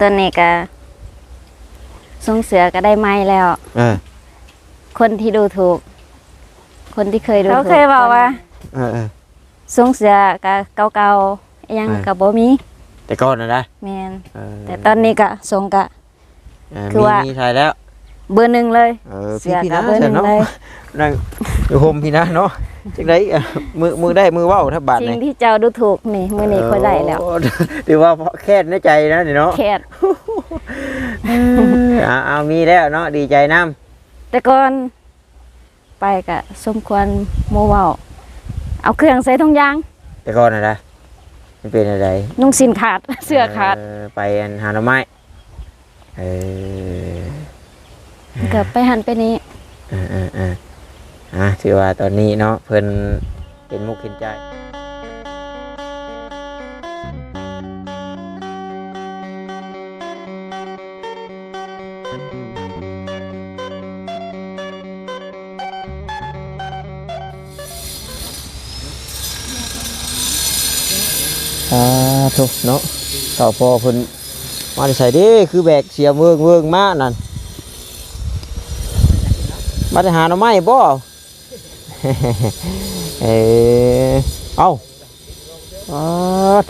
ตอนนี้ก็ส่งเสือก็ได้ไม้แล้ว เออคนที่ดูถูก คนที่เคยดูถูกเขาเคยบอกว่าเออเออส่งเสือก็เก่าๆอิหยังอ่าก็บ่มีแต่ก่อนนะนะแม่นเออแต่ตอนนี้ก็ส่งก็ เออคือว่า มีถ่ายแล้ว เบอร์หนึ่งเลย เออเสืพี่อพี่กันะบเบอร์หนึ่งเนาะเลย นั่งอยู่โฮมพี่นะเนาะ จังไดอะมือมือได้มือเว้าถ้าบาดสิ่ไหนงที่เจ้าดูถูกนี่มื้อนี้ค่อยได้แล้ว โอ้ถือว่าเพราะแค่ในใจนะนี่เนาะแคดเอาเอามีแล้วเนาะดีใจน้แต่ก่อนไปก็สมควรโมเว้าเอาเครื่องใส่ถุงยางำแต่ก่อนอะไรมันเป็นอะไรนุ่งสินขาด เสื้อขาดไปอันหาหน่อไม้เออ ก็ไปหันไปนี้ เออเออเอออะ ถือว่าตอนนี้เนาะเพิ่นเห็นมุกเห็นใจอ่าทุกเนาะต่อพอเพิ่นมาใส่ดิคือแบกเสียเมืองเมืองมานั่นมาจะหาหน่อไม้บ่ เออเอ้าอ่า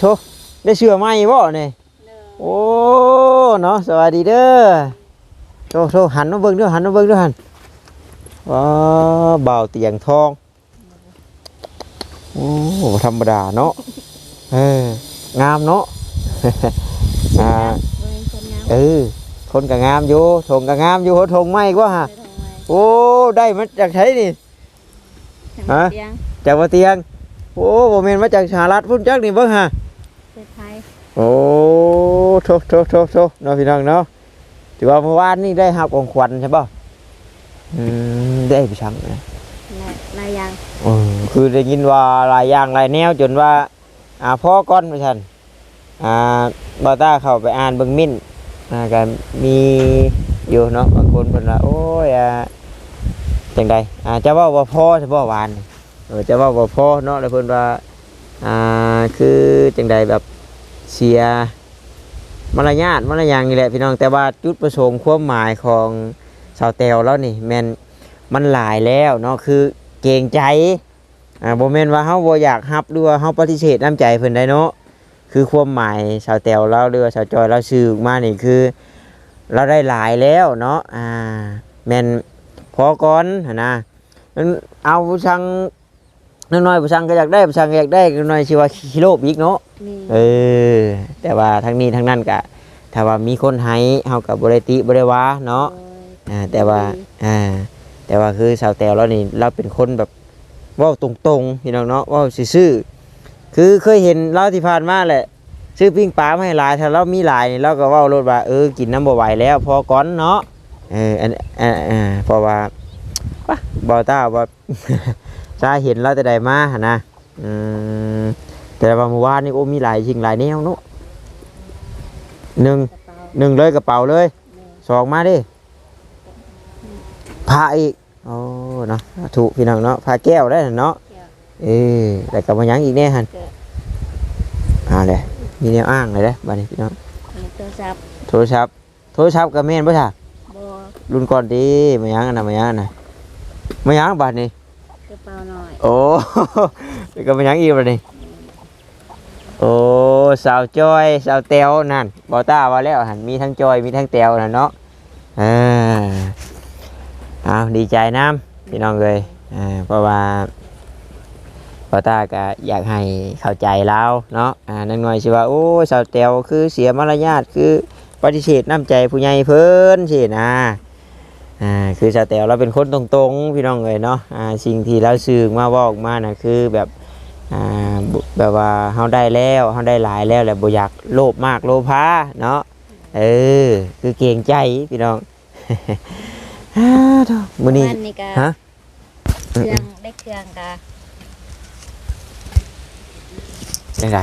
ทุกได้เชื่อไหมบ่เนี่ยโอ้เนาะสวัสดีเด้อโทโทหันมาเบิ่งเด้วยหันมาเบิ่งเด้วยหันว้าบ่าวเตียงทองโอ้บ่ธรรมดาเนาะเอองามเนาะอ่าเออคนก็งามอยู่ทงก็งามอยู่โหทงไม่กว่าฮะโอ้ได้มาจากไทยนี่ ฮะจากว่าเตียง โอ้โมเมนมาจากสหรัฐพุ่นจักนี่เบิ่งฮะโอ้โทโทโทโทเนาะพี่น้องเนาะถือว่าเมื่อวานนี่ได้หับของขวัญใช่ป่ะอืมได้ไปชังนะลายยางเออคือได้ยินว่าหลายอย่างหลายแนวจนว่า อ่าพ่อก้อนไปชันอ่าบาต้าเข้าไปอ่านเบิ่งมิ้นอ่าก็มีอยู่เนาะบางคนเพิ่นว่าโอ้ยอ่า จังใดอ่าจะว่าว่าพ่อจะบ่หวานเออจะว่าว่าพ่อเนาะแล้วเพิ่นว่าอ่าคือจังใดแบบเสียมารยาทมารยางนี่แหละพี่น้องแต่ว่าจุดประสงค์ความหมายของสาวแตวแล้วนี่แมนมันหลายแล้วเนาะคือเกรงใจอ่าบ่แม่นว่าเฮาบ่อยากรับหรือว่าเฮาปฏิเสธน้ำใจเพิ่นได้เนาะคือความหมายชาวแตวเราหรือว่าชาวจอยเราสื่อมานี่คือ เราได้หลายแล้วเนาะอ่าแมน พอก่อนหั่นนะมันเอาผู้ชังน้อยๆผู้ชังก็อยากได้ผู้ชังก็อยากได้น้อยๆสิว่ากิโลอีกเนาะนี่เออ แต่ว่าทั้งนี้ทั้งนั้นก็ถ้าว่ามีคนให้เฮาก็บ่ได้ติบ่ได้ว่าเนาะอ่าแต่ว่าอ่าแต่ว่าคือสาวแตวเรานี่เราเป็นคนแบบเว่าตรงๆพี่น้องเนาะเว่าซื่อๆคือเคยเห็นเราที่ผ่านมาแหละซื้อปิ้งปลามาให้หลายถ้าเรามีหลายนี่เราก็เว่ารถว่าเออกินน้ำบ่ไหวแล้ว พอก่อนเนาะ เอออันอ่าอ่าเพราะว่าปะบอต้าว่าซาเห็นเราแต่ใดมาหั่นนะอืมแต่ว่าเมื่อวานนี่โอ้มีหลายชิงหลายแนวเนาะหนึ่งหนึ่งเลยกระเป๋าเลยสองมาดิพาอีกโอ้เนาะถูกพี่น้องเนาะพาแก้วได้น่ะเนาะเออแต่กับมายังอีกแน่ฮันอ่าเลยมีแนวอ้างเลยเด้อบ้านนี้พี่น้องตัวซับโทรศัพท์โทรศัพท์กับแม่นบ่ท่าบ่ รุ่นก่อนดีมายังอันน่ะมายังอันน่ะมายังบ้านนี้กระเป๋าหน่อยโอ้แล้วก็มายังอีกบ้านนี้โอ้สาวจอยสาวแตวนั่นบอต้าว่าแล้วหันมีทั้งจอยมีทั้งแตวน่ะเนาะอ่าเอาดีใจน้ำพี่น้องเลยอ่าเพราะว่าบอต้าก็อยากให้เข้าใจเราเนาะอ่านังหน่อยสิว่าโอ้สาวแตวคือเสียมารยาทคือปฏิเสธน้ำใจผู้ใหญ่เพิ่นสินะ อ่าคือสาวแตวเราเป็นคนตรงๆ พี่น้องเลยเนาะอ่าสิ่งที่เราสื่อมาบอกมาน่ะคือแบบอ่าบุแบบว่าเฮาได้แล้วเฮาได้หลายแล้วแหละบ่อยากโลภมากโลภาเนาะเออคือเกรงใจพี่น้องฮ่าดอกมื้อนี้วันนี้ก็ฮะเครื่องได้เครื่องก็จังได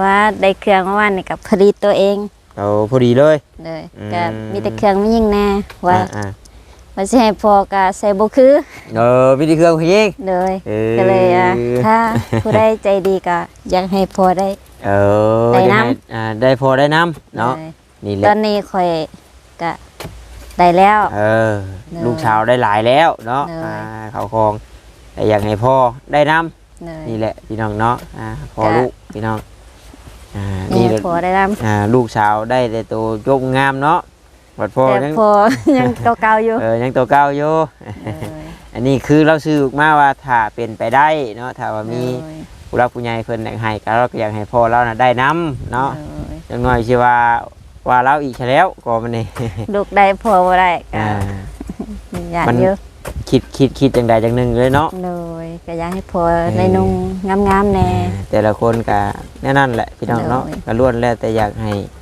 ว่าได้เครื่องเมื่อวานนี่กับผลิตตัวเองเอาพอดีเลยเลยอืมก็มีแต่เครื่องไม่ยิ่งแน่ว่า อ่าว่าสิให้พอก็ใส่บ่คือๆเออวิธีเครื่องผู้หญิง เลยเออก็เลยอะถ้าผู้ใดใจดีก็อยากให้พอได้ เออได้จังน้ำ ให้อ่าได้พอได้น้ำเนาะเลยนี่แหตอละนนี้ข่อยก็ได้แล้ว เออเนอะลูกชาวได้หลายแล้วเนาะเนอะอ่าเขาคองแต่อยากให้พ่อได้น้เลยำนี่แหละพี่น้องเนาะอ่าพ่อจ้ะ ลูกพี่น้องอ่านี่นี่แหละพอได้นํอ่าลูกสาวได้แต่ตัวยกงามเนาะ บัดพ่อแต่ยังพอ ยังเก่าๆอยู่เออยังตัวเก่าอยู่เลยอันนี้คือเราซื้อมาว่าถ้าเป็นไปได้เนาะถ้าว่ามีเลยผู้รักผู้ใหญ่เพิ่นอยากให้ก็เราก็อยากให้พ่อเราน่ะได้น้ำเนาะเลยจังหน่อยสิว่าว่าเราอีกแล้วก็มันนี่ลูกได้พอบ่ได้ก็อ่าอยากมันเยอะคิดคิดคิดจังใดจังหนึ่งเลยเนาะ เลยก็อยากให้พอเออได้นุ่งงามๆแน่ แต่ละคนก็แน่นั่นแหละพี่น้องเนาะโดย ก็ล้วนแล้วแต่อยากให้พ่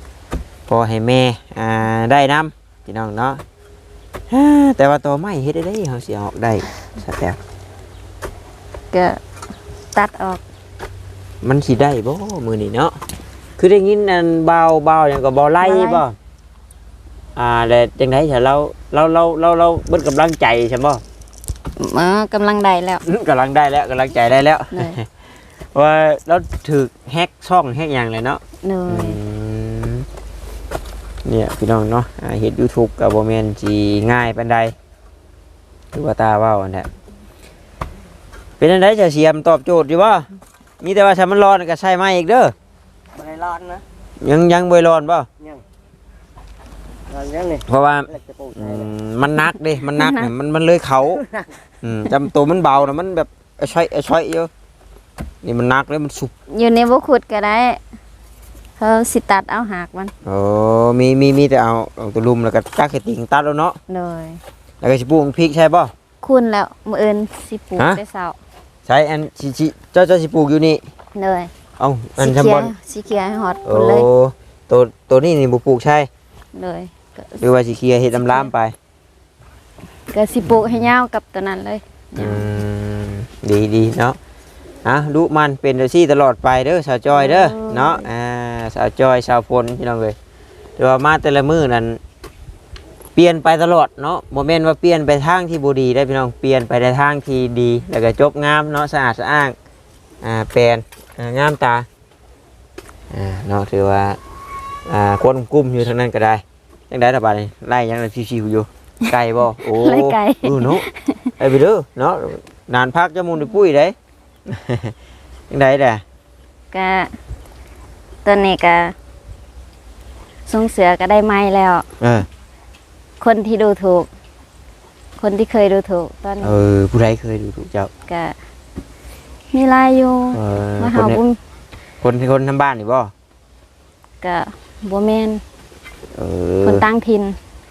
อให้แม่อ่าได้น้ำพี่น้องเนาะฮ่าแต่ว่าตัวไม่เฮ็ดได้ได้เฮาสิเอาออกได้สแตปก็ตัดออก มันสิได้บ่มื้อนี้เนาะคือได้ยินอันเบาเบาหยังก็บ่ไล่บ่ไล่บ่อ่าแล้วจังได๋ถ้าเราเราเราเราเราเบิดกำลังใจใช่บ่เออกำลังได้แล้วอื้อกำลังได้แล้วกำลังใจได้แล้วเลยว่าเราถูกแฮกช่องแฮกหยังเลยเนาะเลอืยม เนี่ยพี่น้องเนาะอ่าเฮ็ด YouTube ก็บ่แม่นสิง่ายปานใดคือว่าตาเว้าอันแหละเป็นจังไดจะเสียมตอบโจทย์อยู่บ่มีแต่ว่าถ้ามันร้อนก็ใช้ไม้อีกเด้อบ่ได้ร้อนนะยังยังบ่ร้อนบ่ร้อนยังนี่เพราะว่าเล็กจะปลูกอืมมันหนักเด้มันหนักเนี่ยมันมันเลยเขาอืมจำตัวมันเบานะมันแบบเอาใช้เอาใช้อยู่นี่มันหนักเลยมันสุกอยู่ในบุขุดก็ได้ เขาสิตัดเอาหากมันโอ้มีมีมีแต่เอาเอาตัวลุมแล้วก็จักเฮ็ดติ่งตัดแล้วเนาะเลยแล้วก็สิปลูกพริกใช่ป่ะคุณแล้วมื้ออื่นสิปลูกฮะ ได้เช้าใช่อันสิสิเจ้าเจ้าสิปลูกอยู่นี่เลยเอาอันสิชำเขีบยอวลสิเขียวให้ฮอดโอ้คุณเลยตัวตัวนี้นี่บ่ปลูกใช่เลยก็หรือว่าสิเคลียร์เฮ็ดลำลามไป ก็สิปลูกให้ยาวกับตัวนั้นเลย อืมดีดีเนาะ อะดูมันเป็นจังซี่ตลอดไปเด้อสาวจอยเด้อเนาะอ่าสาวจอยสาวพลพี่น้องเอ้ยแต่ว่ามาแต่ละมื้อนั้นเปลี่ยนไปตลอดเนาะบ่แม่นว่าเปลี่ยนไปทางที่บ่ดีได้อพี่น้องเปลี่ยนไปในทางที่ดี แล้วก็จบงามเนาะสะอาดสะอ้างอ่าแปลนอ่างามตาอ่าเนาะถือว่าอ่าคนกลุ่มอยู่ทางนั้นก็ได้จังได๋ล่ะบาดนี้ไล่ยังไงชิวๆอยู่ไกลบ่โอ้ไล่ไก่เออเนาะไปไปเด้อเนาะนานพักจะมุนไปปุ้ยได้ ยังไงเด้อก็ตัวนี้ก็ทรงเสือก็ได้ไม้แล้ว เออ คนที่ดูถูก คนที่เคยดูถูกตอนเอนี้อผู้ใดเคยดูถูกเจ้า ก็มีหลายอยู่เออมาคหานเนี่ยบุญคนที่คนทำบ้านนี่บ่ก็บ่แม่นเออคนตั้งถิ่น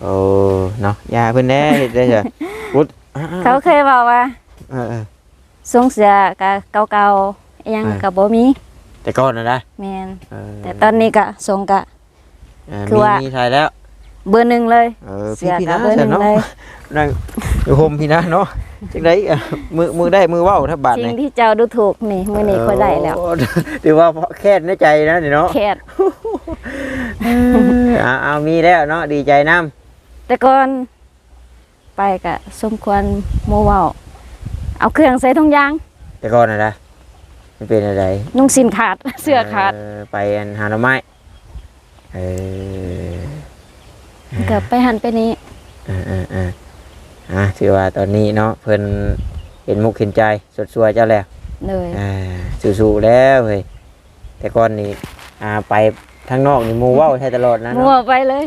เออเนาะอย่าเพิ่นแน่เฮ็ดได้จ้ะพุดอ่ๆเขาเคยบอกว่า เออเออ ทรงเสือก็เก่าๆอิหยังอ่าก็บ่มีแต่ก่อนนะนะแม่นเออแต่ตอนนี้ก็ทรงก็เออคือมีว่ามีชายแล้ว เบอร์หนึ่งเลยเออเสืพี่อพี่ก็นะเบอร์หเสือนึ่งเนาะเลยนั่งอยู่โฮมพี่นะเนาะจังไดอะมือมือได้มือเว้าถ้าบาดสิ่นี่งที่เจ้าดูถูกนี่มื้อนี้ค่อยได้แล้วโอ้ถือว่าแค่ในใจนะนี่เนาะแค่เอาเอามีแล้วเนาะดีใจน้แต่ก่อนไปก็สมควรโมเว้า เอาเครื่องใส่ถุงยางำแต่ก่อนนะนะมันเป็นอะไรนุ่งสินขาด เสื้อขาด ไปอันหาหน่อไม้เออก็ไปหันไปนี้เออเออเอออะถือว่าตอนนี้เนาะเพิ่นเห็นมุกเห็นใจสดสวยเจ้าแล้วเลยอ่าสู้ๆแล้วเฮ้ยแต่ก่อนนี่อ่าไปทางนอกนี่หมูเว้าใช่ตลอดนะมัวเนาะไปเลย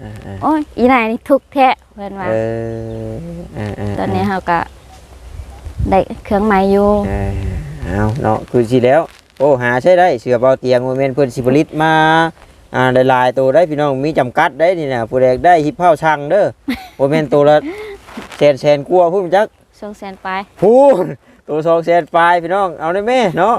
เออเออโอ้ยอีนายนี่ทุกข์แท้เพิ่นว่าเออเออเออตอนนี้เฮาก็ ได้เครื่องใหม่อยู่เออเอาเนาะคือสิแล้ว โอ้หาใช้ได้เสือเบาเตียงโมเมนต์เพิ่นสิผลิตมาอ่าหลายๆตัวได้พี่น้องมีจำกัดได้นี่นะผู้ใดได้ฮิปเผาช่างเด้อโมเมนต์ตัวละแสนแสนกลัวาพุ่นจักสองแสนไปพูนตัวสองแสนปลายพี่น้องเอาได้ไหมเนาะ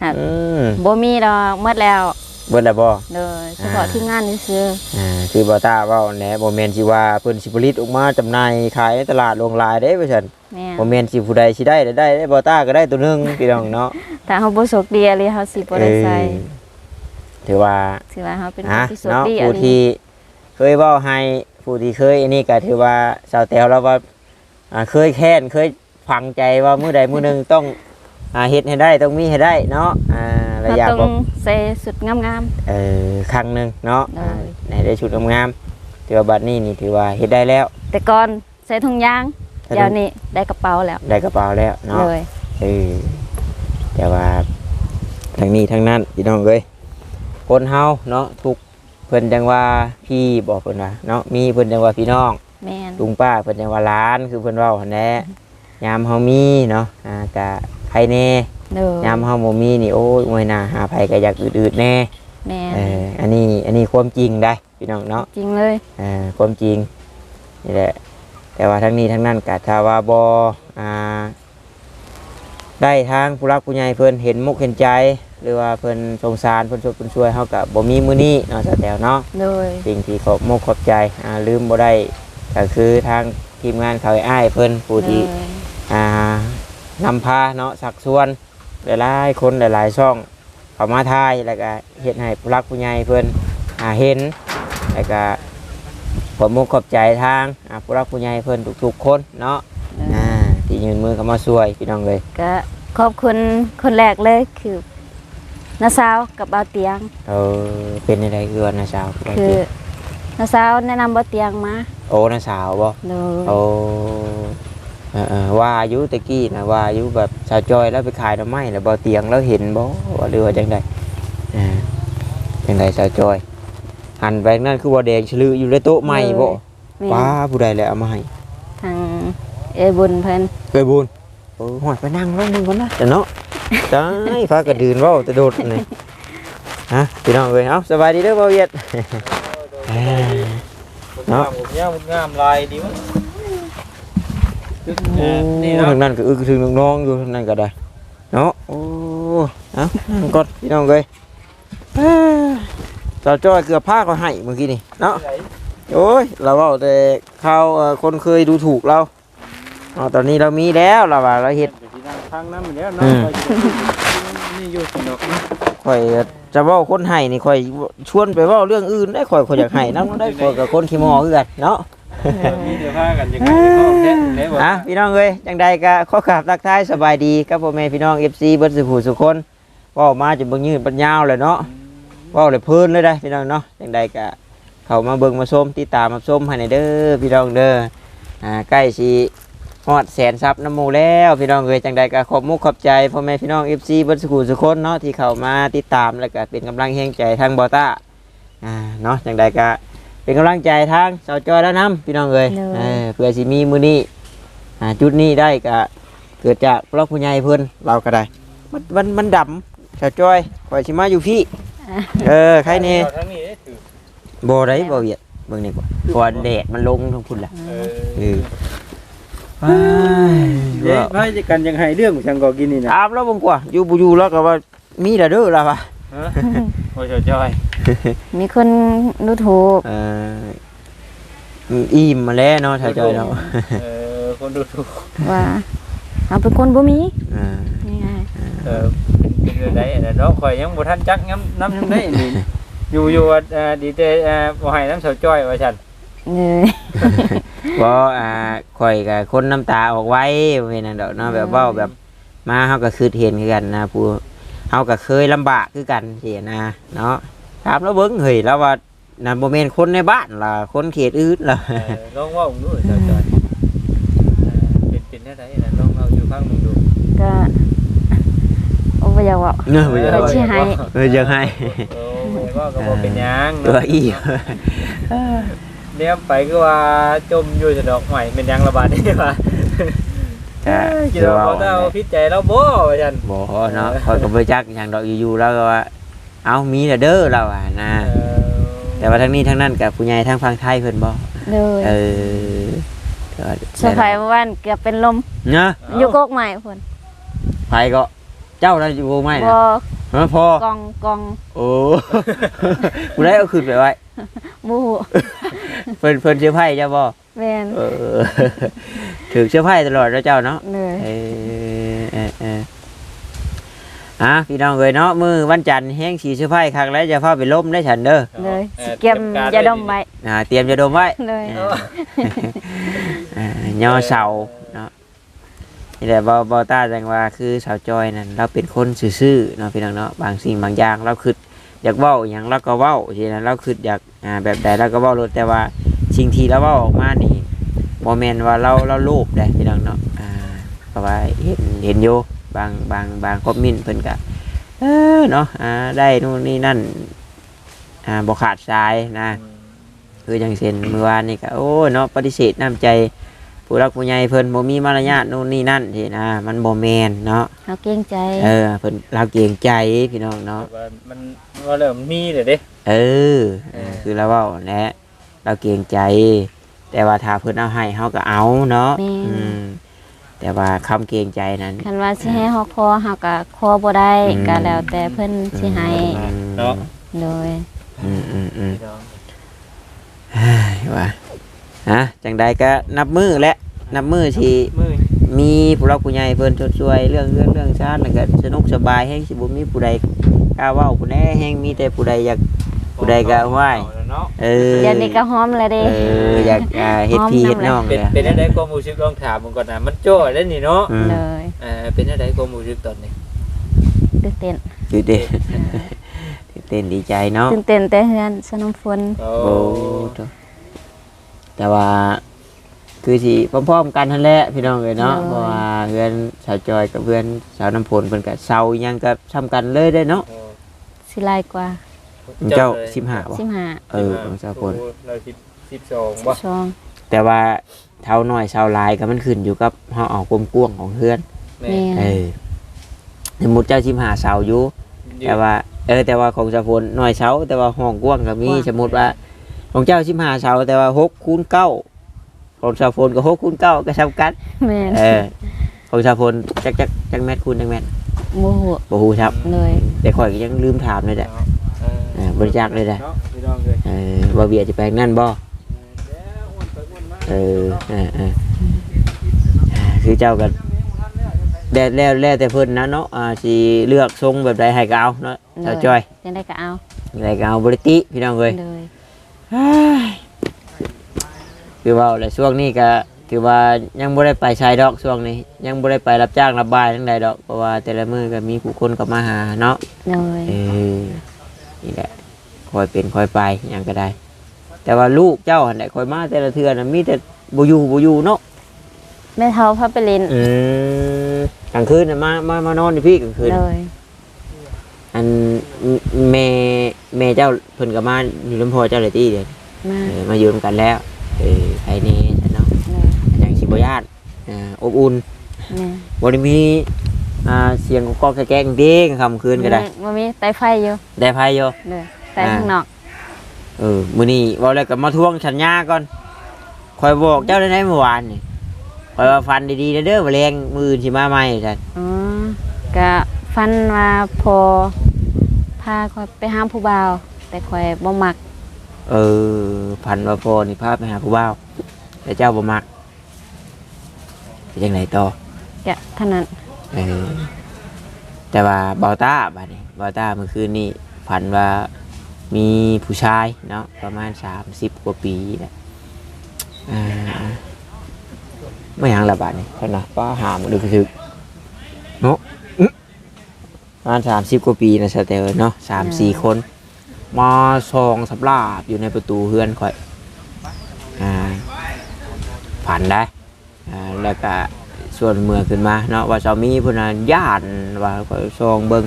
ครับอืม บ่มีดอกหมดแล้ว เบิดแล้วบ่เลยเฉพาะที่งานซื่ออ่าคือบ่ตาเว้าแหน่บ่แม่นสิว่าเพิ่นสิผลิตออกมาจำหน่ายขายในตลาดโรงลายเด้ว่าซั่นๆแม่บ่แม่นสิผู้ใดสิได้ได้ได้ได้บ่ตาก็ได้ตัวหนึงพี่น้องเนาะถ้าเฮาบ่โชคดีอะไรเฮาสิบ่ได้ใส่เออถือว่าถือว่าเฮาเป็นคฮะนที่โชคเนาะดีอะผู้ไรที่เคยเว้าให้ผู้ที่เคยอันนี้ก็ถือว่าสาวแตวแล้วว่าอ่าเคยแค้นเคยฝังใจว่ามื้อใดมื้อหนึงต้อง อ่าเฮ็ดให้ได้ต้องมีให้ได้เนาะอ่าแล้วเราอยากต้บออกงใส่สุดงามเออครั้งหนึงเนาะได้อ่าได้ชุดงามๆถือว่าบัดนี้นี่ถือว่าเฮ็ดได้แล้วแต่ก่อนใส่ถุงยางแต่เดี๋ยวนี้ได้กระเป๋าแล้วได้กระเป๋าแล้วเนาะ เลยเออแต่ว่าทั้งนี้ทั้งนั้นพี่น้องเอ้ยคนเฮาเนาะทุกเพิ่นจังว่าพี่บอกเพิ่นว่าเนาะมีเพิ่นจังว่าพี่น้องแม่นลุงป้าเพิ่นจังว่าหลานคือเพิ่นเว้าหั่นแหละยามเฮามีเนาะอ่ากะใครแน่เลยยามเฮาบ่มีนี่โอ้ยอวยหน้าหาไผก็อยากอืดๆแน่แม่นเอออันนี้อันนี้ความจริงได้พี่น้องเนาะจริงเลยเออความจริงนี่แหละแต่ว่าทั้งนี้ทั้งนั้นกะถ้าว่าบ่อ่าได้ทางผู้รักผู้ใหญ่เพิ่นเห็นมุกเห็นใจ หรือว่าเพิ่นสงสารเพิ่นช่วยเพิ่นช่วยเฮากับบ่มีมื้อนี้เนาะสแตวเนาะเลยสิ่งที่ขอบมกขอบใจอ่าลืมบ่ได้ก็คือทางทีมงานเขาไอ้ายเพิ่นผู้ที่เลยอ่า นำพาเนาะสักส่วนหลายๆคนหลายๆช่องเข้ามาทายแล้วก็เฮ็ดให้ผู้รักผู้ใหญ่เพิ่นอ่าเห็นแล้วก็ขอบมกขอบใจทางอ่าผู้รักผู้ใหญ่เพิ่นทุกๆคนเนาะเลยอ่าที่ยืนมือเข้ามาช่วยพี่น้องเลยก็ขอบคุณคนแรกเลยคือน้าสาวกับเบาเตียงเออเป็นอะไรคือว่าน้าสาวคือน้าสาวแนะนำเบาเตียงมาโอ้น้าสาวบ่เลยโอ้เออเออ ว่าอายุตะกี้นะว่าอายุแบบชาวจอยแล้วไปขายหน่อไม้แล้วบ่เตียงแล้วเห็นบ่ว่าหรือว่าจังใดอ่าจังใดชาวจอยหันไปนั่นคือว่าแดงฉลืออยู่ในโต๊ะใหม่บ่แม่นว้าผู้ใดแล้วเอามาให้ทางเอบุญเพิ่นเคยบุญโอ้หอดไปนั่งลงมึงก่อนนะแต่เนาะจ้ายฟ้ากระดืนเว้าแต่โดดนี่ฮะพี่น้องเอ้ยเอ้าสบายดีเด้อบ่าวเวียดเอ้ยเนาะผมยาวงามลายดี วะโอ้นี่เนาะ ทางนั้นก็อึกถึงน้องๆอยู่ทางนั้นก็ได้ เนาะโอ้เอานั่งก่อนพี่น้องเอ้ยเอ้ยสาวจ้อยเกือบพาก็ให้เมื่อกี้นี่เนาะ โอ้ยเราเอาแต่เขาเอ่อคนเคยดูถูกเราเอาตอนนี้เรามีแล้วเราว่าเราเฮ็ด ทางนั้นแล้วอืเนาะมนี่อยู่สนุกนะข่อยจะเว้าคนให้นี่ข่อยชวนไปเว้าเรื่องอื่นได้ข่อยข่อยอยากให้นำได้ข่อยกับคนขี้หมอคือกันเนาะ มีเดี๋ยวพากันยังไงก็แค่ไหนบอกอะพี่น้องเอ้ยจังใดก็ขอกราบทักทายสบายดีครับพ่อแม่พี่น้อง FC เบิดสุขสุขคนเว้ามาจนเบิ่งยืนปัญญาวเลยเนาะเว้าเลยเพลินเลยได้พี่น้องเนาะจังใดก็เข้ามาเบิ่งมาชมติดตามมาชมให้ในเด้อพี่น้องเด้ออ่าใกล้สิฮอดแสนซับน้ำมูแล้วพี่น้องเอ้ยจังใดก็ขอบมุกขอบใจพ่อแม่พี่น้อง FC เบิดสุขสุขคนเนาะที่เข้ามาติดตามแล้วก็เป็นกำลังแห่งใจทางบอต้าอ่าเนาะจังใดก็ เป็นกำลังใจทางสาวจอยแล้วนํพี่น้องเอ้ยเออเพื่อสิมีมื้อนี้อ่าจุดนี้ได้ก็เกิดจากพระผู้ใหญ่เพิ่นเราก็ได้ มันมันมันดำชาวจ้อยข่อยสิมาอยู่พี่เออใครนี่ทางนี้ถือบ่ได้บ่เวียดเบิ่งนี่ก่อนเพราะว่าแดดมันลงทั้งพุ่นล่ะเอเอออว้ายเดี๋ยวพายจะกันยังไงเรื่องฉันก็กินนี่นะถามแล้วเบิ่งกว่าอยู่บ่อยู่แล้วก็ว่ามีแต่เด้อล่ะว่ะ ฮะโอ้ยจอยมีคนดูถูกเอออิ่มมาแล้วเนาะชาวจ้อยเนาะเออคนดูถูกว่าเอาเป็นคนบ่มีเออนี่ไงเออเป็นเรื่องใดนะเนาะข่อยยังบ่ทันจักน้ำน้ำยังได้นี่อยู่อยู่ว่าเอ่อดีแต่เอ่อบ่ให้น้ำเสาจ้อยว่าฉันเลยบ่อ่าข่อยก็คนน้ำตาออกไว้บ่แม่นนั่นดอกเนาะแบบเว้าแบบมาเฮาก็คือเห็นคือกันนะผู้ เฮาก็เคยลำบากคือกันสินะเนาะถามแล้วเบิ่งเฮ้ยแล้วว่านั่นบ่แม่นคนในบ้านล่ะคนเขตอื่นล่ะเออลองเว่าผมดูเสาจ้อยเออเป็นเป็นได้ไดนะลองเอาอยู่ฟังมึงดูก็โอ้บ่อยากเว่าเงื้อไปเอเลอสิให้เออยังให้โอ้ไม่ว่าก็บ่เป็นหยังตัวเนาะอีเนี่ยไปก็ว่าจมอยู่จะดอกใหม่เป็นหยังระบาดนี่ว่า จ้ะกินเราเขาเอาพิษใจเราบ่ว่าฉันบ่เนาะข่อยก็บ่จักหยังดอกอยู่ๆแล้วก็ว่า เอามีแต่เด้อเราอะนะเออแต่ว่าทั้งนี้ทั้งนั้นกับผู้ใหญ่ทางฝั่งไทยเพิ่นบ่เลยเออก็สะพายเมื่อวานเกือบเป็นลมเนาะอยู่กกใหม่พุ่นไผก็เจ้านั่นอยู่บ่ไม่บ่นะเออพอกองกองโอ้ผู้ใดเอาขึ้นไปไว้หมู่เพิ่นเพิ่นเสื้อไผ่เจ้าบ่ แม่นเออถือเสื้อไผ่ตลอดแล้วเจ้าเนาะเลยเออเออเอออะพี่น้องเอ้ยเนาะมือวันจันทร์แห้งสีเสื้อไผ่คักแล้วจะพาไปล้มได้ฉันเด้อเลยสิเก็บยาดมไว้อ่าเตรียมจะดมไว้ เลยเอออ่าย่อเสาเนาะนี่แหละบ่บ่ต้าจังว่าคือสาวจอยนั่นเราเป็นคนซื่อๆเนาะพี่น้องเนาะบางสิ่งบางอย่างเราคืออยากเว้าอหย่างเราก็เว้าทีนั้นเราคืออยากอ่าแบบใดเราก็เว้าโลดแต่ว่า สิ่งที่เราเว้าออกมานี่บ่แม่นว่าเราเราโลภได้พี่น้องเนาะอ่าเพราะว่าเห็นเห็นอยู่บางบางบางคอมเมนต์เพิ่นก็เออเนาะอ่าได้นู่นนี่นั่นอ่าบ่ขาดสายนะคืออย่างเช่นเมื่อวานนี่ก็โอ้ยเนาะปฏิเสธน้ำใจผู้รักผู้ใหญ่เพิ่นบ่มีมารยาทนู่นนี่นั่นทีนะมันบ่แม่นเนาะเฮาเกรงใจ เออเพิ่นเราเกรงใจพี่น้องเนาะ ว่ามันว่าเริ่มมีเลยเด้ เออเออ คือเราเว้าแหละ เราเกรงใจ แต่ว่าถ้าเพิ่นเอาให้เฮาก็เอาเนาะอืมแต่ว่าคำเกรงใจนั้น คันว่าสิให้เฮาขอเฮาก็ขอบ่ได้อืม ก็แล้วแต่เพิ่นสิให้เนาะโดย อืมอืมอืมพี่น้องเฮ้ยว่าฮะจังใดก็นับมือแหละนับมือที่ มือมีผู้รักผู้ใหญ่เพิ่นช่วยๆเรื่องเรื่องเรื่องชาติแล้วก็สนุกสบายแฮงสิบ่มีผู้ใดกล้าเว้าผู้ใดแฮงมีแต่ผู้ใดอยาก ผู้ใดก็ไหว้เนาะเออเดี๋ยวนี้ก็หอมแล้วเอเด้ออยากอ่าเฮ็ดพี่เฮ็ดน้องเป็นเลยเป็นอะไรก็มูซึกลองถามมันก่อนนะมันโจ้ได้นี่เนาะอืมเลยเออเป็นอะไรก็มูซึกตอนนี้ตื่นเต้นตื่นเต้นตื่นเต้นดีใจเนาะตื่นเต้นแต่เฮือนสนมฝนโอ้โอ้โตแต่ว่าคือสิพร้อมๆกันนั่นแหละพี่น้องเอ้ยเนาะเพราะว่าเพื่อนสาวจอยกับเพื่อนสาวน้ำพลเพิ่นก็เซาหยังก็ซ้ำกันเลยได้เนาะโอ้สิหลายกว่า เจ้าเลย15บ่15เออของสาวพลโอ้เราสิบสิบสองบ่12แต่ว่าเท่าน้อยเท่าหลายก็มันขึ้นอยู่กับเฮาเอากลมกวางของเพื่อนแม่แม่เออสมมุติเจ้าชิมหาเสาอยู่แต่ว่า เออแต่ว่าของสะพลน้อยเสาแต่ว่าห้องกว้างก็มีสมมุติว่า ของเจ้าชิมหาเสาแต่ว่าหกคูณเก้าของสะพลก็หกคูณเก้าก็สำกันแม่นเออของสะพลจักจักจักแมทคูณจักแมทบ่ฮู้บ่ฮู้ครับเลยแต่ข่อยก็ยังลืมถามเลยแหละเออเออบริจาคเลยแหละเนาะพี่น้องเลยเออว่าเบียร์จะแปลงนั่นบ่เดี๋ยวอ้วนไปอ้วนมาเออเออเอออ่าคือเจ้าก็แล้วแล้วแล้วแต่เพิ่นนะเนาะอ่าสิเลือกทรงแบบใดให้ก็เอาเนาะเจ้าจ้อยจังได้ก็เอาอะไรก็เอาบริติพี่น้องเอ้ยเลยคือว่าแหละช่วงนี้ก็คือว่ายังบ่ได้ไปชายดอกช่วงนี้ ยังบ่ได้ไปรับจ้างรับบายทั้งใดดอกเพราะว่าแต่ละมื้อก็มีผู้คนเข้ามาหาเนาะเลยเออ นี่แหละคอยเป็นคอยไปหยังก็ได้ แต่ว่าลูกเจ้าหั่นแหละคอยมาแต่ละเทื่อน่ะมีแต่บ่อยู่บ่อยู่เนาะแม่เฒ่าพาไปเล่นอืมกลางคืนน่ะมามามานอนอยู่พี่กลางคืนเลยอันแม่แม่เจ้าเพิ่นก็มาอยู่ลำพอเจ้าเลยติเด้อมาเออมาอยู่นำกันแล้วเออไผนี่เนาะเลยอย่างสิบญาติอ่าอบอุ่นแม่บริมี อ่าเสียงกอกแกงเด้งคำคืนก็ได้บ่มีไตไฟอยู่ได้ไพ่โยเลยไตข้างนอกเออมื้อนี้เว่าแล้วก็มาทวงสัญญาก่อนคอยบอกเจ้าได้ไหนเมื่อวานนี่คอยว่าฟันดีๆเด้อเด้อบ่แรงมืออื่นสิมาใหม่ซั่นอ๋อก็ฟันว่าพอพาคอยไปหาผู้บ่าวแต่คอยบ่มักเออพันว่าพอนี่พาไปหาผู้บ่าวแต่เจ้าบ่มักเป็นจังไดต่อกะเท่านั้น เออแต่ว่าเบาต้าบัดนี้เบาต้าเมื่อคืนนี้ฝันว่ามีผู้ชายเนาะประมาณสามสิบกว่าปีแหละอ่าไม่ยังละบาดนี้เท่านะป้าหามดูคือเนาะอื้อประมาณสามสิบกว่าปีนะสเตลเนาะสามสี่คน มาซองสับลาบอยู่ในประตูเฮือนข่อยอ่าฝันได้อ่าแล้วก็ ส่วนเมื่อขึ้นมาเนาะว่าสามีเพิ่นน่ะญาติว่าก็ซองเบิ่ง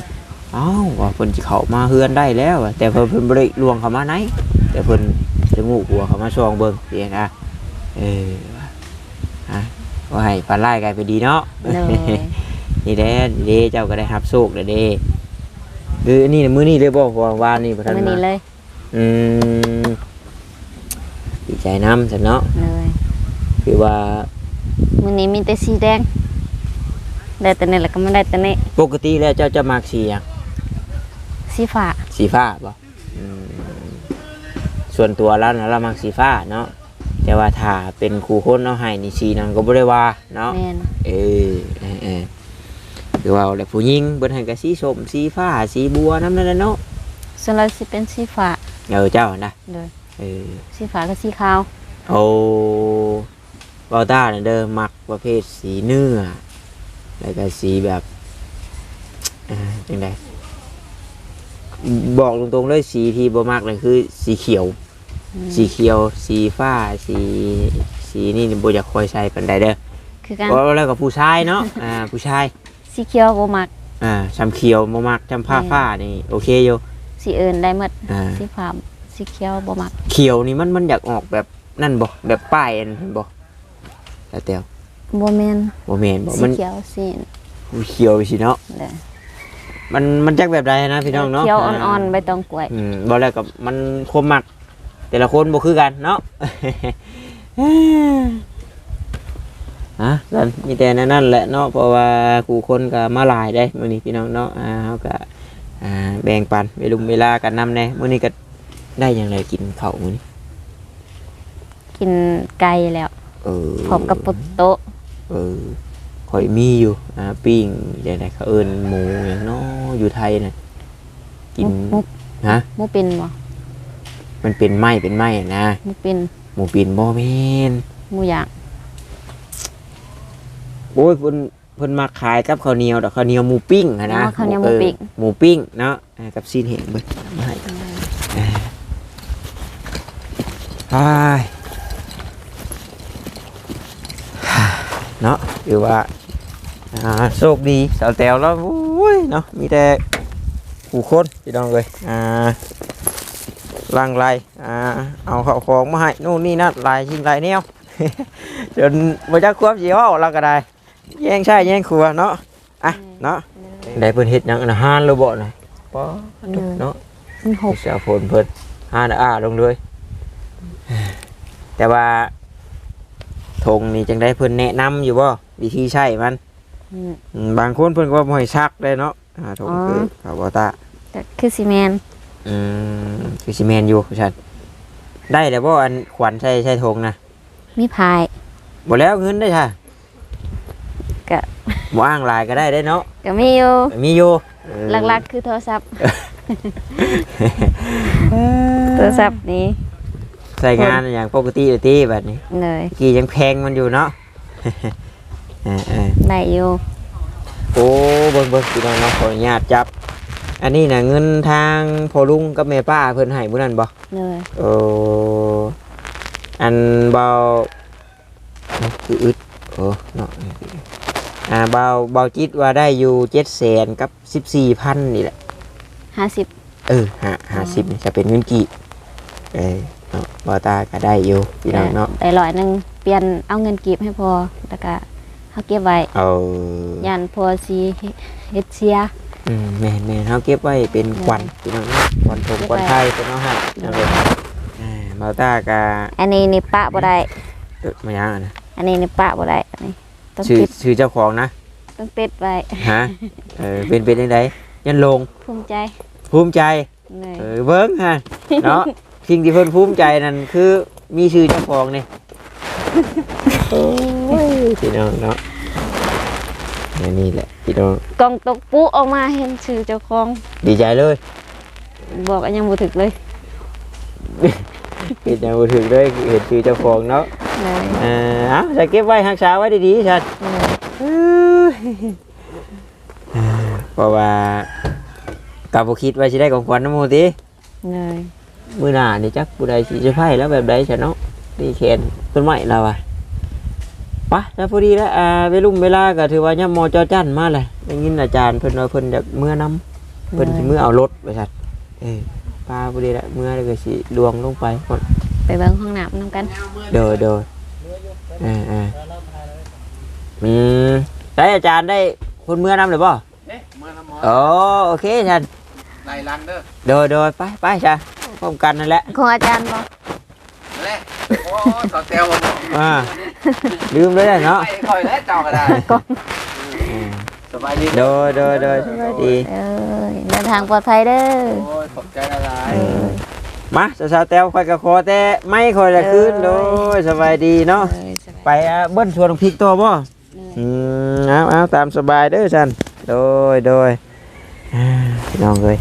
เอ้าว่าเพิ่นสิเข้ามาเฮือนได้แล้วอะแต่เพิ่นเพิ่นบ่ได้ลวงเข้ามาไหนแต่เพิ่นจะงูหัวเข้ามาซองเบิ่งเสียนะเออฮะก็ให้ฝันร้ายกลายเป็นดีเนาะเลยนี่แหละนี่เด้เจ้าก็ได้รับโชคแล้วเด้คืออันนี่มื้อนี้เลยบ่เพราะว่าวานนี่บ่ทันมื้อมานี้เลยอืมดีใจนำซั่นเนาะเลยคือว่า มื้อนี้มีแต่สีแดง ได้แต่นี้แล้วก็ไม่ได้แต่นี้ปกติแล้วเจ้าจะมักสีหยังสีฟ้าสีฟ้าบ่อืมส่วนตัวแล้วนะเรามักสีฟ้าเนาะแต่ว่าถ้าเป็นครูคนเอาให้นี่สีนั้นก็บ่ได้ว่าเนาะ แม่นเออเออเออคือว่าแล้วผู้หญิงเบิ่นให้ก็สีส้มสีฟ้าสีบัวนำนั่นแหละเนาะส่วนเราสิเป็นสีฟ้าเออเจ้านะเลยเออสีฟ้ากับสีขาวโอ้ บอต้าเนี่ยเดิมมักประเภทสีเนื้อแล้วก็สีแบบอ่าจังไดบอกตรงๆเลยสีที่บ่มากเลยคือ สีเขียว สีเขียว สีฟ้า สีสีนี่นี่บ่อยากคอยใส่ปานใดเด้อคือกันเพราะแล้วก็ผู้ชายเนาะอ่าผู้ชาย สีเขียวบ่มักอ่าชำเขียวบ่มักชำผ้าแม่ฟ้านี่โอเคอยู่สีอื่นได้หมดอ่าสีฟ้าสีเขียวบ่มัก เขียวนี่มันมันอยากออกแบบนั่นบ่แบบป้ายอันนั้นบ่แล้วแต่วบ่แม่นบ่แม่นบ่สีมันเขียวสีเขียวสิเนาะเด้อมันมันจักแบบใดนะพี่น้องเนาะเขียวอ่อนๆใบตองกล้วยอืมบ่แล้วกับมันคมมัก แต่ละคนบ่คือกันเนาะฮะแล้วมีแต่นั่นนั่นแหละเนาะเพราะว่ากูคนก็มาหลายได้มื้อนี้พี่น้องเนาะอ่าเฮาก็อ่าแบ่งปันเวลุมเวลากันนำแน่มื้อนี้ก็ได้หยังไงกินข้าวมื้อนี้กินไก่แล้ว เออพร้อมกับปุตโตะเออข่อยมีอยู่อ่าปิ้งเดี๋ยวไหนเขาเอิ้นหมูหยังเนาะอยู่ไทยน่ะกินหมูฮะหมูปินบ่มันเป็นไม้เป็นไม้อะนะหมูปินหมูปิ้นบ่แม่นหมูย่างโอ้ยเพิ่นเพิ่นมาขายกับข้าวเหนียวดอกข้าวเหนียวหมูปิ้งอะนะอ๋อข้าวเหนียวหมูปิ้งเออหมูปิ้งเนาะอ่ากับซีนเห็นเบิ่งมาให้อ้า เนาะถือว่าอ่าโชคดีสาวแตวแล้วโอ้ยเนาะมีแต่ผู้คนพี่น้องเลยอ่าลังไรอ่าเอาข้าวของมาให้นู่นนี่นั่นหลายชิ้นหลายแนวจนบ่จักควบสิเว้าเราก็ได้ แย่งใช่แย่งครัวเนาะอะเนาะได้เพิ่นเฮ็ดหยังนะฮานหรือบ่นะปอเนาะมันหกเสียฝนเพิ่นฮานอ้าลงเลยแต่ว่า ธงนี่จังได้เพิ่นแนะนำอยู่บ่วิธีใช้มันอืมอืมบางคนเพิ่นก็ว่าบ่ให้ซักได้เนาะอ่าธงอ๋อคือข้าวบ่ตาก็คือซีเมนอืมคือสิแม่นอยู่ผู้ชันได้แล้วบ่อันขวัญใช้ใช้ธงนะมีพายบ่แล้วเงินได้ค่ะก็บ่อ้างหลายก็ได้ได้เนาะก็มีอยู่มีอยู่เออหลักๆคือโทรศัพท์โทรศัพท์นี้ ใส่งานอย่างปกติเลยตีแบบนี้เลยกี่ยังแพงมันอยู่เนาะเออเออได้อยู่โอ้เบิ่งเบิ่งพี่น้องเนาะขออนุญาตจับ อันนี้น่ะเงินทางพ่อลุงกับแม่ป้าเพิ่นให้มื้อนั้นบ่เลยโอ้อันเบาเอ้าคืออึดโอ้เนาะอ่าเบาเบาจิตว่าได้อยู่700,000กับ14,000นี่แหละห้าสิบเออหาหาสิบนี่จะเป็นเงินกี่เออ เนาะบอตาก็ได้อยู่พี่น้องเนาะได้ร้อยหนึ่งเปลี่ยนเอาเงินกีบให้พอแล้วก็เขาเก็บไว้เอายันพอซีเฮ็ดเชียอืมแม่นแม่นเขาเก็บไว้เป็นควันพี่น้องเนาะควันทงเก็บควันไว้ไทยเป็นเนาะฮะพี่น้องเลยอ่าบอตาก็อันนี้นี่ปะบ่ได้เอ้ยมายังอะนะอันนี้นี่ปะบ่ได้อันนี้ต้องชื่อติดชื่อเจ้าของนะต้องติดไว้ฮะเออเป็นเป็นยังไงยันลงภูมิใจภูมิใจเลยเออเบิ้งฮะเนาะ สิ่งที่เพิ่นภูมิใจนั่นคือมีชื่อเจ้าของนี่โอ้ยพี่น้องเนาะอันนี่แหละพี่น้องกล่องตกปุ๊ออกมาเห็นชื่อเจ้าของ ดีใจเลย บอกอันยังบ่ถึกเลยเห็นอย่างบ่ถึงเลยเห็นชื่อเจ้าของเนาะเลยเออเอาจะเก็บไว้รักษาไว้ดีๆชัดเลยเพราะว่ากับบ่คิดว่าสิได้ของขวัญนำหมู่ติเลย มื้อหน้านี่จักผู้ใดสิเซอร์ไพรส์แล้วแบบใดซะเนาะดีแขนต้นไม้เราอะปะแล้วพอดีแล้วอ่าเวลุมเวลาก็ถือว่ายามมอจอจันมาเลยได้ยินอาจารย์เพิ่นว่าเพิ่นอยากเมื่อนํเพิ่นสิเมื่อเอารถว่าซั่นเออปาพอดีแล้วเมื่อแล้วก็สิลวงลงไปก่อนไปเบิ่งห้องน้ำนํกันเดินเดินอ่าอ่าอืมได้อาจารย์ได้คนเมื่อนำหรือเปล่าเอ๊ะมาน้ำหมอโอ้โอเคฉันไล่ลังเด้อเดินเดินไปไปจ้ะ พร้อมกันนั่นแหละของอาจารย์บ่แล้โอ้สาวเตลบ่อ่าลืมเลยเนาะไปค่อยแล้วเจ้าก็ได้สบายดีเดินเดินเดินสวัสดีเอ้ยเดินทางปลอดภัยเด้อโอ้ยขอบใจละลายเออมาสาวๆแต้วคอยกระคอแต่ไม่คอยละคืนโดยสบายดีเนาะเอ้ยสบายไปอะเบิ้ลชวนพริกตัวบ่เลยอืมเอาเอาตามสบายเด้อฉันโดยโดยอ่าพี่น้องเลย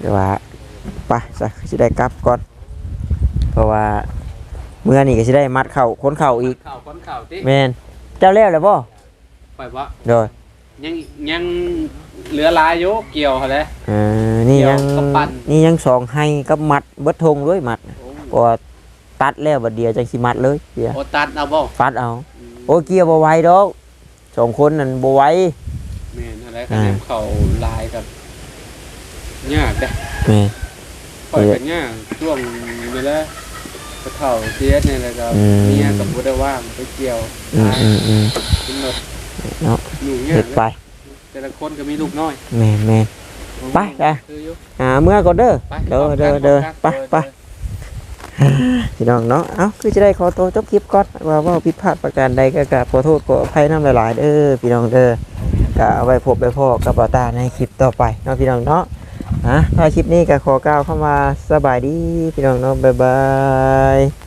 เดี๋ยวว่า ไปสักสิได้กลับก่อน เพราะว่าเมื่อนี่ก็สิได้มัดเข่าค้นเข่าอีกข่าวคนข่าวติแมนเจ้าแล้วเลยบ่ไปบ่โดยยังยังเหลือหลายอยู่เกี่ยวหั่นแหละเออนี่ยังเกี่ยวกับปั่น นี่ยังสองให้กับมัดเบิดทงด้วยมัดโอ้เพราะว่าตัดแล้วบัดเดียวจังสิมัดเลยเดียวโอตัดเอาบ่ฟัดเอา โอ้เกียร์บ่ไหวดอกสองคนนั่นบ่ไหว แม่นอะไรคะอ่าแนนเขาลายกับยากเด้แม่ปล่ อยกันยากช่วงนี้แหละกระเฒ่าเสียเนี่ยแล้วก็อืมเมียกับบ่ได้ว่างไปเกี่ยวอืมอืมอืมกินหมดเนาะหนูยาเฮ็กดไป แต่ละคนก็มีลูกน้อยแม่นแม่นไปไปคืออยู่อ่าเมื่อก่อนเด้อไปเด้อพร้อมเด้อกันเด้อพร้อมกันไปไปพี่น้องเนาะ เอ้า คือจะได้ขอตัวจบคลิปก่อนว่าว่าผิดพลาดประการใดก็กราบขอโทษขออภัยน้ำหลายๆเด้อพี่น้องเด้อก็เอาไว้พบไปพ่อกับปาตาในคลิปต่อไปเนาะพี่น้องเนาะ ฮะถ้าคลิปนี้ก็ขอกล่าวเข้ามาสบายดีพี่น้องเนาะบ๊ายบาย